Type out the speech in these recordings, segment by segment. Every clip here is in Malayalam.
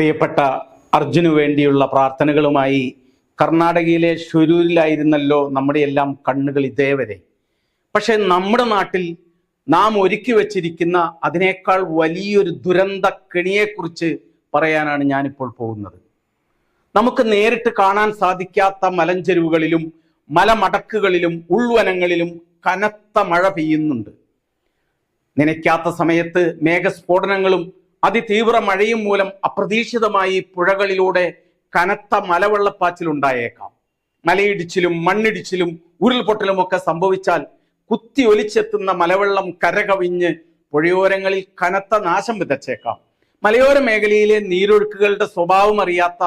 പ്രിയപ്പെട്ട അർജുനു വേണ്ടിയുള്ള പ്രാർത്ഥനകളുമായി കർണാടകയിലെ ഷുരൂരിലായിരുന്നല്ലോ നമ്മുടെ എല്ലാം കണ്ണുകൾ ഇതേവരെ. പക്ഷെ നമ്മുടെ നാട്ടിൽ നാം ഒരുക്കി വച്ചിരിക്കുന്ന അതിനേക്കാൾ വലിയൊരു ദുരന്ത കെണിയെക്കുറിച്ച് പറയാനാണ് ഞാനിപ്പോൾ പോകുന്നത്. നമുക്ക് നേരിട്ട് കാണാൻ സാധിക്കാത്ത മലഞ്ചെരുവുകളിലും മലമടക്കുകളിലും ഉൾവനങ്ങളിലും കനത്ത മഴ പെയ്യുന്നുണ്ട്. നനയ്ക്കാത്ത സമയത്ത് മേഘസ്ഫോടനങ്ങളും അതിതീവ്ര മഴയും മൂലം അപ്രതീക്ഷിതമായി പുഴകളിലൂടെ കനത്ത മലവെള്ളപ്പാച്ചിലുണ്ടായേക്കാം മലയിടിച്ചിലും മണ്ണിടിച്ചിലും ഉരുൾപൊട്ടലും ഒക്കെ സംഭവിച്ചാൽ കുത്തി ഒലിച്ചെത്തുന്ന മലവെള്ളം കരകവിഞ്ഞ് പുഴയോരങ്ങളിൽ കനത്ത നാശം വിതച്ചേക്കാം. മലയോര മേഖലയിലെ നീരൊഴുക്കുകളുടെ സ്വഭാവം അറിയാത്ത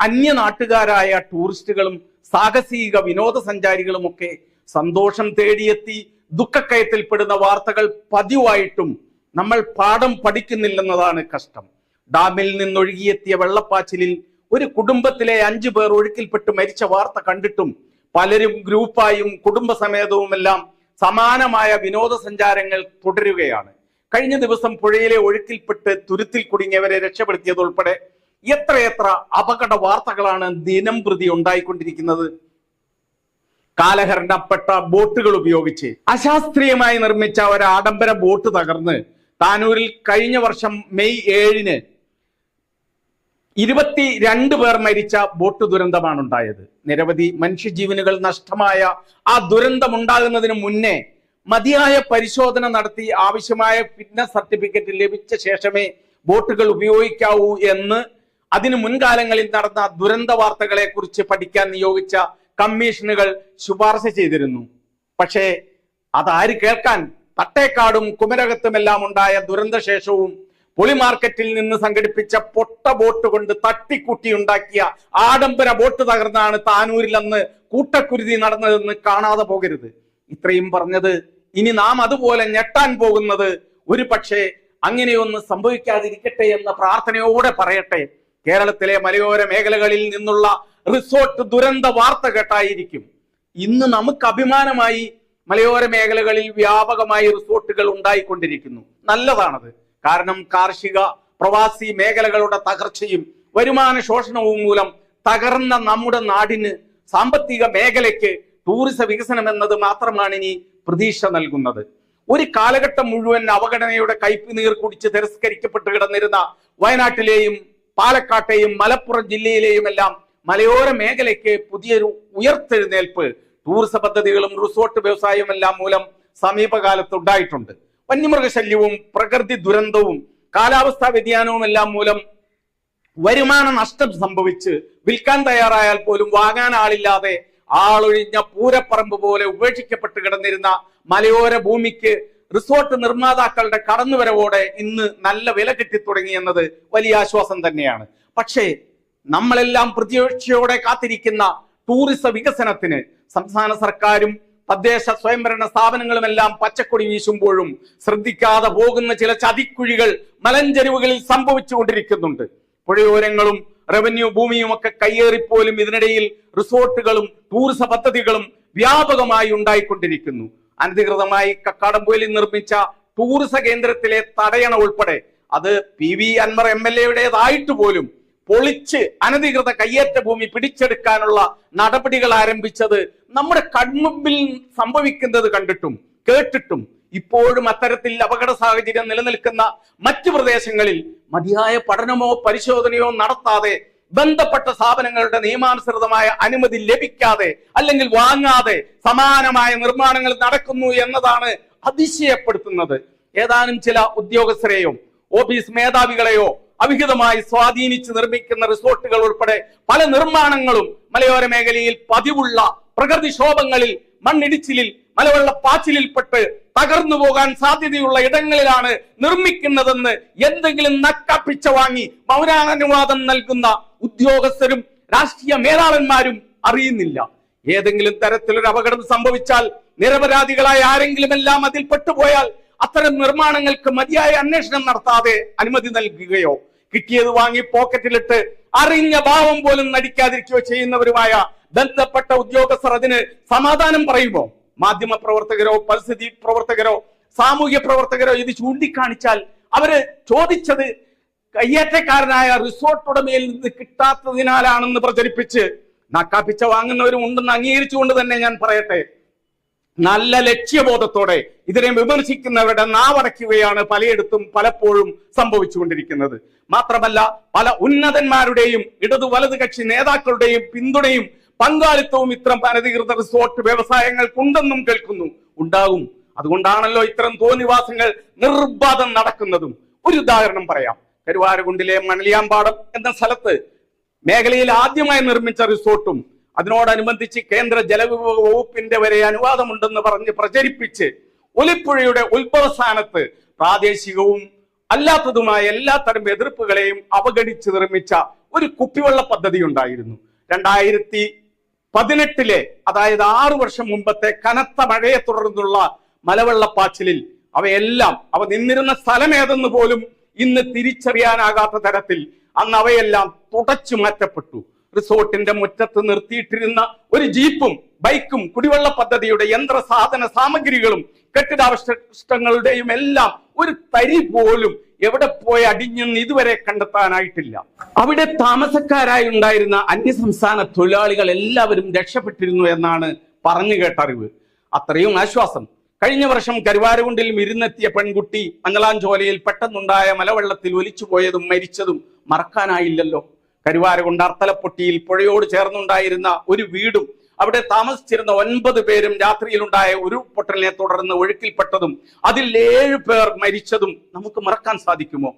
അന്യനാട്ടുകാരായ ടൂറിസ്റ്റുകളും സാഹസിക വിനോദസഞ്ചാരികളും ഒക്കെ സന്തോഷം തേടിയെത്തി ദുഃഖക്കയത്തിൽപ്പെടുന്ന വാർത്തകൾ പതിവായിട്ടും നമ്മൾ പാഠം പഠിക്കുന്നില്ലെന്നതാണ് കഷ്ടം. ഡാമിൽ നിന്നൊഴുകിയെത്തിയ വെള്ളപ്പാച്ചിലിൽ ഒരു കുടുംബത്തിലെ അഞ്ചു പേർ ഒഴുക്കിൽപ്പെട്ട് മരിച്ച വാർത്ത കണ്ടിട്ടും പലരും ഗ്രൂപ്പായും കുടുംബസമേതവുമെല്ലാം സമാനമായ വിനോദസഞ്ചാരങ്ങൾ തുടരുകയാണ്. കഴിഞ്ഞ ദിവസം പുഴയിലെ ഒഴുക്കിൽപ്പെട്ട് തുരുത്തിൽ കുടുങ്ങിയവരെ രക്ഷപ്പെടുത്തിയതുൾപ്പെടെ എത്രയെത്ര അപകട വാർത്തകളാണ് ദിനം പ്രതി ഉണ്ടായിക്കൊണ്ടിരിക്കുന്നത്. കാലഹരണപ്പെട്ട ബോട്ടുകൾ ഉപയോഗിച്ച് അശാസ്ത്രീയമായി നിർമ്മിച്ച ഒരു ആഡംബര ബോട്ട് തകർന്ന് താനൂരിൽ കഴിഞ്ഞ വർഷം മെയ് ഏഴിന് ഇരുപത്തി രണ്ട് പേർ മരിച്ച ബോട്ട് ദുരന്തമാണ് ഉണ്ടായത് നിരവധി മനുഷ്യജീവനുകൾ നഷ്ടമായ ആ ദുരന്തം ഉണ്ടാകുന്നതിന് മുന്നേ മതിയായ പരിശോധന നടത്തി ആവശ്യമായ ഫിറ്റ്നസ് സർട്ടിഫിക്കറ്റ് ലഭിച്ച ശേഷമേ ബോട്ടുകൾ ഉപയോഗിക്കാവൂ എന്ന് അതിന് മുൻകാലങ്ങളിൽ നടന്ന ദുരന്ത വാർത്തകളെ കുറിച്ച് പഠിക്കാൻ നിയോഗിച്ച കമ്മീഷനുകൾ ശുപാർശ ചെയ്തിരുന്നു. പക്ഷേ അതാര് കേൾക്കാൻ തട്ടേക്കാടും കുമരകത്തുമെല്ലാം ഉണ്ടായ ദുരന്തശേഷവും പൊളി മാർക്കറ്റിൽ നിന്ന് സംഘടിപ്പിച്ച പൊട്ട ബോട്ട് കൊണ്ട് തട്ടിക്കുട്ടി ഉണ്ടാക്കിയ ആഡംബര ബോട്ട് തകർന്നാണ് താനൂരിൽ അന്ന് കൂട്ടക്കുരുതി നടന്നതെന്ന് കാണാതെ പോകരുത്. ഇത്രയും പറഞ്ഞത് ഇനി നാം അതുപോലെ ഞെട്ടാൻ പോകുന്നത് ഒരു പക്ഷേ അങ്ങനെയൊന്ന് സംഭവിക്കാതിരിക്കട്ടെ എന്ന പ്രാർത്ഥനയോടെ പറയട്ടെ. കേരളത്തിലെ മലയോര മേഖലകളിൽ നിന്നുള്ള റിസോർട്ട് ദുരന്ത വാർത്ത കേട്ടായിരിക്കും. ഇന്ന് നമുക്ക് അഭിമാനമായി മലയോര മേഖലകളിൽ വ്യാപകമായി റിസോർട്ടുകൾ ഉണ്ടായിക്കൊണ്ടിരിക്കുന്നു. നല്ലതാണത്. കാരണം കാർഷിക പ്രവാസി മേഖലകളുടെ തകർച്ചയും വരുമാന ശോഷണവും മൂലം തകർന്ന നമ്മുടെ നാടിന് സാമ്പത്തിക മേഖലയ്ക്ക് ടൂറിസ വികസനം എന്നത് മാത്രമാണ് ഇനി പ്രതീക്ഷ നൽകുന്നത്. ഒരു കാലഘട്ടം മുഴുവൻ അവഗണനയുടെ കയ്പ് നീർ കുടിച്ച് തിരസ്കരിക്കപ്പെട്ട് കിടന്നിരുന്ന വയനാട്ടിലെയും പാലക്കാട്ടെയും മലപ്പുറം ജില്ലയിലെയും എല്ലാം മലയോര മേഖലയ്ക്ക് പുതിയൊരു ഉയർത്തെഴുന്നേൽപ്പ് ടൂറിസ പദ്ധതികളും റിസോർട്ട് വ്യവസായവും എല്ലാം മൂലം സമീപകാലത്ത് ഉണ്ടായിട്ടുണ്ട്. വന്യമൃഗശല്യവും പ്രകൃതി ദുരന്തവും കാലാവസ്ഥാ വ്യതിയാനവും എല്ലാം മൂലം വരുമാന നഷ്ടം സംഭവിച്ച് വിൽക്കാൻ തയ്യാറായാൽ പോലും വാങ്ങാൻ ആളില്ലാതെ ആളൊഴിഞ്ഞ പൂരപ്പറമ്പ് പോലെ ഉപേക്ഷിക്കപ്പെട്ട് കിടന്നിരുന്ന മലയോര ഭൂമിക്ക് റിസോർട്ട് നിർമ്മാതാക്കളുടെ കടന്നുവരവോടെ ഇന്ന് നല്ല വില കിട്ടിത്തുടങ്ങി എന്നത് വലിയ ആശ്വാസം തന്നെയാണ്. പക്ഷേ നമ്മളെല്ലാം പ്രതീക്ഷയോടെ കാത്തിരിക്കുന്ന ടൂറിസ വികസനത്തിന് സംസ്ഥാന സർക്കാരും തദ്ദേശ സ്വയംഭരണ സ്ഥാപനങ്ങളുമെല്ലാം പച്ചക്കൊടി വീശുമ്പോഴും ശ്രദ്ധിക്കാതെ പോകുന്ന ചില ചതിക്കുഴികൾ മലഞ്ചെരുവുകളിൽ സംഭവിച്ചുകൊണ്ടിരിക്കുന്നുണ്ട്. പുഴയോരങ്ങളും റവന്യൂ ഭൂമിയും ഒക്കെ കയ്യേറിപ്പോലും ഇതിനിടയിൽ റിസോർട്ടുകളും ടൂറിസ പദ്ധതികളും വ്യാപകമായി ഉണ്ടായിക്കൊണ്ടിരിക്കുന്നു. അനധികൃതമായി കക്കാടംപൊയിലിൽ നിർമ്മിച്ച ടൂറിസ കേന്ദ്രത്തിലെ തടയണ ഉൾപ്പെടെ അത് P V Anvar M L എയുടേതായിട്ട് പോലും പൊളിച്ച് അനധികൃത കയ്യേറ്റ ഭൂമി പിടിച്ചെടുക്കാനുള്ള നടപടികൾ ആരംഭിച്ചത് നമ്മുടെ കൺമുമ്പിൽ സംഭവിക്കുന്നത് കണ്ടിട്ടും കേട്ടിട്ടും ഇപ്പോഴും അത്തരത്തിൽ അപകട സാഹചര്യം നിലനിൽക്കുന്ന മറ്റു പ്രദേശങ്ങളിൽ മതിയായ പഠനമോ പരിശോധനയോ നടത്താതെ ബന്ധപ്പെട്ട സ്ഥാപനങ്ങളുടെ നിയമാനുസൃതമായ അനുമതി ലഭിക്കാതെ അല്ലെങ്കിൽ വാങ്ങാതെ സമാനമായ നിർമ്മാണങ്ങൾ നടക്കുന്നു എന്നതാണ് അതിശയപ്പെടുത്തുന്നത്. ഏതാനും ചില ഉദ്യോഗസ്ഥരെയോ ഓഫീസ് മേധാവികളെയോ അവിഹിതമായി സ്വാധീനിച്ച് നിർമ്മിക്കുന്ന റിസോർട്ടുകൾ ഉൾപ്പെടെ പല നിർമ്മാണങ്ങളും മലയോര മേഖലയിൽ പതിവുള്ള പ്രകൃതിക്ഷോഭങ്ങളിൽ മണ്ണിടിച്ചിലിൽ മലവെള്ള പാച്ചിലിൽപ്പെട്ട് തകർന്നു പോകാൻ സാധ്യതയുള്ള ഇടങ്ങളിലാണ് നിർമ്മിക്കുന്നതെന്ന് എന്തെങ്കിലും നക്കപ്പിച്ച വാങ്ങി മൗനാനുവാദം നൽകുന്ന ഉദ്യോഗസ്ഥരും രാഷ്ട്രീയ മേധാവന്മാരും അറിയുന്നില്ല. ഏതെങ്കിലും തരത്തിലൊരു അപകടം സംഭവിച്ചാൽ നിരപരാധികളായ ആരെങ്കിലും എല്ലാം അതിൽ പെട്ടുപോയാൽ അത്തരം നിർമ്മാണങ്ങൾക്ക് മതിയായ അന്വേഷണം നടത്താതെ അനുമതി നൽകുകയോ കിട്ടിയത് വാങ്ങി പോക്കറ്റിലിട്ട് അറിഞ്ഞ ഭാവം പോലും നടിക്കാതിരിക്കുകയോ ചെയ്യുന്നവരുമായ ബന്ധപ്പെട്ട ഉദ്യോഗസ്ഥർ അതിന് സമാധാനം പറയുമോ? മാധ്യമ പ്രവർത്തകരോ പരിസ്ഥിതി പ്രവർത്തകരോ സാമൂഹ്യ പ്രവർത്തകരോ ഇത് ചൂണ്ടിക്കാണിച്ചാൽ അവർ ചോദിച്ചത് കയ്യേറ്റക്കാരനായ റിസോർട്ട് ഉടമയിൽ നിന്ന് കിട്ടാത്തതിനാലാണെന്ന് പ്രചരിപ്പിച്ച് നക്കാപ്പിച്ച വാങ്ങുന്നവരും ഉണ്ടെന്ന് അംഗീകരിച്ചുകൊണ്ട് തന്നെ ഞാൻ പറയട്ടെ നല്ല ലക്ഷ്യബോധത്തോടെ ഇതിനെ വിമർശിക്കുന്നവരുടെ നാവടയ്ക്കുകയാണ് പലയിടത്തും പലപ്പോഴും സംഭവിച്ചുകൊണ്ടിരിക്കുന്നത്. മാത്രമല്ല പല ഉന്നതന്മാരുടെയും ഇടതു വലതു കക്ഷി നേതാക്കളുടെയും പിന്തുണയും പങ്കാളിത്തവും ഇത്തരം അനധികൃത റിസോർട്ട് വ്യവസായങ്ങൾക്കുണ്ടെന്നും കേൾക്കുന്നു. ഉണ്ടാകും. അതുകൊണ്ടാണല്ലോ ഇത്തരം തോന്നിവാസങ്ങൾ നിർബാധം നടക്കുന്നതും. ഒരു ഉദാഹരണം പറയാം. കരുവാരകുണ്ടിലെ മണലിയാമ്പാടം എന്ന സ്ഥലത്ത് മേഖലയിൽ ആദ്യമായി നിർമ്മിച്ച റിസോർട്ടും അതിനോടനുബന്ധിച്ച് കേന്ദ്ര ജലവിഭവ വകുപ്പിന്റെ വരെ അനുവാദമുണ്ടെന്ന് പറഞ്ഞ് പ്രചരിപ്പിച്ച് ഒലിപ്പുഴയുടെ ഉത്ഭവസ്ഥാനത്ത് പ്രാദേശികവും അല്ലാത്തതുമായ എല്ലാത്തരം എതിർപ്പുകളെയും അവഗണിച്ച് നിർമ്മിച്ച ഒരു കുപ്പിവെള്ള പദ്ധതി ഉണ്ടായിരുന്നു. രണ്ടായിരത്തി പതിനെട്ടിലെ അതായത് ആറു വർഷം മുമ്പത്തെ കനത്ത മഴയെ തുടർന്നുള്ള മലവെള്ളപ്പാച്ചിലിൽ അവയെല്ലാം അവ നിന്നിരുന്ന സ്ഥലം ഏതെന്ന് പോലും ഇന്ന് തിരിച്ചറിയാനാകാത്ത തരത്തിൽ അന്ന് അവയെല്ലാം തുടച്ചു മാറ്റപ്പെട്ടു. റിസോർട്ടിന്റെ മുറ്റത്ത് നിർത്തിയിട്ടിരുന്ന ഒരു ജീപ്പും ബൈക്കും കുടിവെള്ള പദ്ധതിയുടെ യന്ത്ര സാധന സാമഗ്രികളും കെട്ടിടാവശിഷ്ടങ്ങളുടെയും എല്ലാം ഒരു തരി പോലും എവിടെ പോയി അടിഞ്ഞെന്ന് ഇതുവരെ കണ്ടെത്താനായിട്ടില്ല. അവിടെ താമസക്കാരായി ഉണ്ടായിരുന്ന അന്യസംസ്ഥാന തൊഴിലാളികൾ എല്ലാവരും രക്ഷപ്പെട്ടിരുന്നു എന്നാണ് പറഞ്ഞു കേട്ട അറിവ്. അത്രയും ആശ്വാസം. കഴിഞ്ഞ വർഷം കരുവാരകുണ്ടിൽ ഇരുന്നെത്തിയ പെൺകുട്ടി മഞ്ഞളാഞ്ചോലയിൽ പെട്ടെന്നുണ്ടായ മലവെള്ളത്തിൽ ഒലിച്ചുപോയതും മരിച്ചതും മറക്കാനായില്ലല്ലോ. കരുവാരകുണ്ട് അർത്തലപ്പൊട്ടിയിൽ പുഴയോട് ചേർന്നുണ്ടായിരുന്ന ഒരു വീടും അവിടെ താമസിച്ചിരുന്ന ഒൻപത് പേരും രാത്രിയിലുണ്ടായ ഉരുൾപൊട്ടലിനെ തുടർന്ന് ഒഴുക്കിൽപ്പെട്ടതും അതിൽ ഏഴ് പേർ മരിച്ചതും നമുക്ക് മറക്കാൻ സാധിക്കുമോ?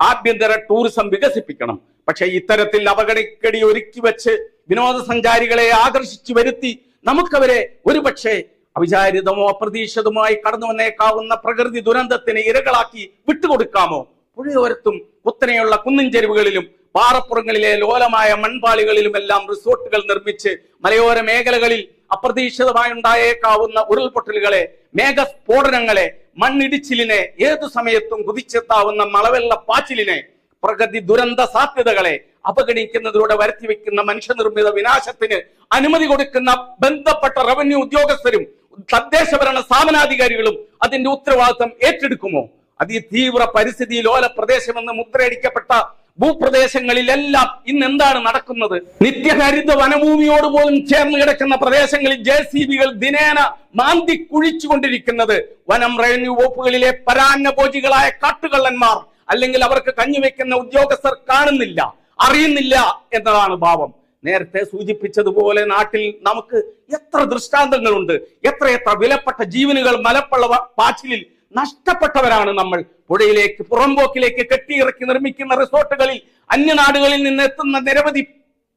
ആഭ്യന്തര ടൂറിസം വികസിപ്പിക്കണം. പക്ഷേ ഇത്തരത്തിൽ അപകടക്കടി ഒരുക്കി വെച്ച് വിനോദസഞ്ചാരികളെ ആകർഷിച്ചു വരുത്തി നമുക്കവരെ ഒരുപക്ഷെ അവിചാരിതമോ അപ്രതീക്ഷിതമായി കടന്നു വന്നേക്കാവുന്ന പ്രകൃതി ദുരന്തത്തിന് ഇരകളാക്കി വിട്ടുകൊടുക്കാമോ? പുഴയോരത്തും കുത്തനെയുള്ള കുന്നിൻ ചെരുവുകളിലും പാറപ്പുറങ്ങളിലെ ലോലമായ മൺപാളികളിലും എല്ലാം റിസോർട്ടുകൾ നിർമ്മിച്ച് മലയോര മേഖലകളിൽ അപ്രതീക്ഷിതമായി ഉണ്ടായേക്കാവുന്ന ഉരുൾപൊട്ടലുകളെ മേഘസ്ഫോടനങ്ങളെ മണ്ണിടിച്ചിലിനെ ഏതു സമയത്തും കുതിച്ചെത്താവുന്ന മളവെള്ള പാച്ചിലിനെ പ്രകൃതി ദുരന്ത സാധ്യതകളെ അപഗണിക്കുന്നതിലൂടെ വരുത്തി വെക്കുന്ന മനുഷ്യനിർമ്മിത വിനാശത്തിന് അനുമതി കൊടുക്കുന്ന ബന്ധപ്പെട്ട റവന്യൂ ഉദ്യോഗസ്ഥരും തദ്ദേശ ഭരണ സ്ഥാപനാധികാരികളും അതിന്റെ ഉത്തരവാദിത്തം ഏറ്റെടുക്കുമോ? അതിതീവ്ര പരിസ്ഥിതി ലോല പ്രദേശമെന്ന് മുദ്രയടിക്കപ്പെട്ട ഭൂപ്രദേശങ്ങളിലെല്ലാം ഇന്ന് എന്താണ് നടക്കുന്നത്? നിത്യഹരിത വനഭൂമിയോട് പോലും ചേർന്ന് കിടക്കുന്ന പ്രദേശങ്ങളിൽ ജെ സി ബികൾ ദിനേന മാന്തി കുഴിച്ചുകൊണ്ടിരിക്കുന്നത്. വനം റവന്യൂ വകുപ്പുകളിലെ പരാന്നഭോജികളായ കാട്ടുകള്ളന്മാർ അല്ലെങ്കിൽ അവർക്ക് കഞ്ഞുവെക്കുന്ന ഉദ്യോഗസ്ഥർ കാണുന്നില്ല അറിയുന്നില്ല എന്നതാണ് ഭാവം. നേരത്തെ സൂചിപ്പിച്ചതുപോലെ നാട്ടിൽ നമുക്ക് എത്ര ദൃഷ്ടാന്തങ്ങളുണ്ട് എത്രയെത്ര വിലപ്പെട്ട ജീവനുകൾ മലപ്പള്ള പാച്ചിലിൽ നഷ്ടപ്പെട്ടവരാണ് നമ്മൾ. പുഴയിലേക്ക് പുറമ്പോക്കിലേക്ക് കെട്ടിയിറക്കി നിർമ്മിക്കുന്ന റിസോർട്ടുകളിൽ അന്യനാടുകളിൽ നിന്ന് എത്തുന്ന നിരവധി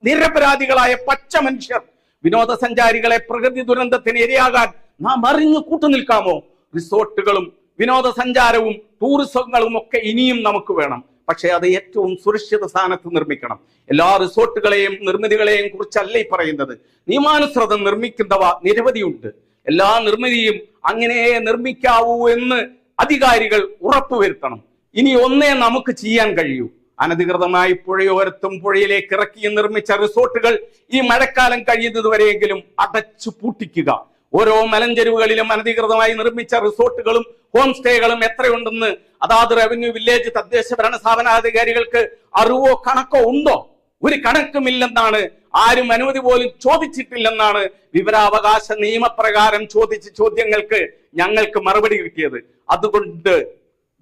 നിരപരാധികളായ പച്ച മനുഷ്യർ വിനോദസഞ്ചാരികളെ പ്രകൃതി ദുരന്തത്തിന് ഇരയാകാൻ നാം അറിഞ്ഞു കൂട്ടുനിൽക്കാമോ റിസോർട്ടുകളും വിനോദസഞ്ചാരവും ടൂറിസങ്ങളും ഒക്കെ ഇനിയും നമുക്ക് വേണം. പക്ഷേ അത് ഏറ്റവും സുരക്ഷിത സ്ഥാനത്ത് നിർമ്മിക്കണം. എല്ലാ റിസോർട്ടുകളെയും നിർമ്മിതികളെയും കുറിച്ചല്ല ഈ പറയുന്നത്? നിയമാനുസൃതം നിർമ്മിക്കുന്നവ നിരവധിയുണ്ട്. എല്ലാ നിർമ്മിതിയും അങ്ങനെ നിർമ്മിക്കാവൂ എന്ന് അധികാരികൾ ഉറപ്പുവരുത്തണം. ഇനി ഒന്നേ നമുക്ക് ചെയ്യാൻ കഴിയൂ. അനധികൃതമായി പുഴയോരത്തും പുഴയിലേക്ക് ഇറക്കി നിർമ്മിച്ച റിസോർട്ടുകൾ ഈ മഴക്കാലം കഴിയുന്നതുവരെയെങ്കിലും അടച്ചു പൂട്ടിക്കുക. ഓരോ മലഞ്ചെരുവുകളിലും അനധികൃതമായി നിർമ്മിച്ച റിസോർട്ടുകളും ഹോം സ്റ്റേകളും എത്രയുണ്ടെന്ന് അതാത് റവന്യൂ വില്ലേജ് തദ്ദേശ ഭരണ സ്ഥാപനാധികാരികൾക്ക് അറിവോ കണക്കോ ഉണ്ടോ? ഒരു കണക്കുമില്ലെന്നാണ് ആരും അനുമതി പോലും ചോദിച്ചിട്ടില്ലെന്നാണ് വിവരാവകാശ നിയമപ്രകാരം ചോദിച്ച ചോദ്യങ്ങൾക്ക് ഞങ്ങൾക്ക് മറുപടി കിട്ടിയത്. അതുകൊണ്ട്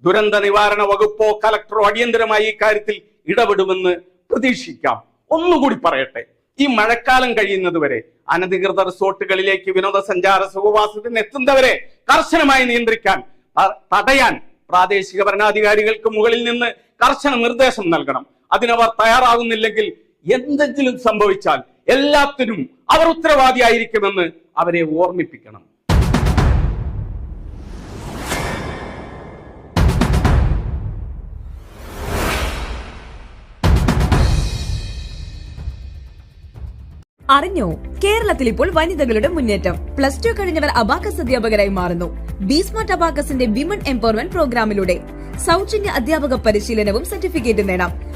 ദുരന്ത നിവാരണ വകുപ്പോ കലക്ടറോ അടിയന്തരമായി ഈ കാര്യത്തിൽ ഇടപെടുമെന്ന് പ്രതീക്ഷിക്കാം. ഒന്നുകൂടി പറയട്ടെ. ഈ മഴക്കാലം കഴിയുന്നത് വരെ അനധികൃത റിസോർട്ടുകളിലേക്ക് വിനോദസഞ്ചാര സുഖവാസത്തിന് എത്തുന്നവരെ കർശനമായി നിയന്ത്രിക്കാൻ തടയാൻ പ്രാദേശിക ഭരണാധികാരികൾക്ക് മുകളിൽ നിന്ന് കർശന നിർദ്ദേശം നൽകണം. അതിനവർ തയ്യാറാകുന്നില്ലെങ്കിൽ എന്തെങ്കിലും സംഭവിച്ചാൽ എല്ലാത്തിനും അവർ ഉത്തരവാദിയായിരിക്കുമെന്ന് അവരെ ഓർമ്മിപ്പിക്കണം. അറിഞ്ഞോ? കേരളത്തിൽ ഇപ്പോൾ വനിതകളുടെ മുന്നേറ്റം. പ്ലസ് ടു കഴിഞ്ഞവർ അബാക്കസ് അധ്യാപകരായി മാറുന്നു. ബീസ്മാർട്ട് അബാക്കസിന്റെ വിമൺ എംപവർമെന്റ് പ്രോഗ്രാമിലൂടെ സൗജന്യ അധ്യാപക പരിശീലനവും സർട്ടിഫിക്കറ്റും നേടാം.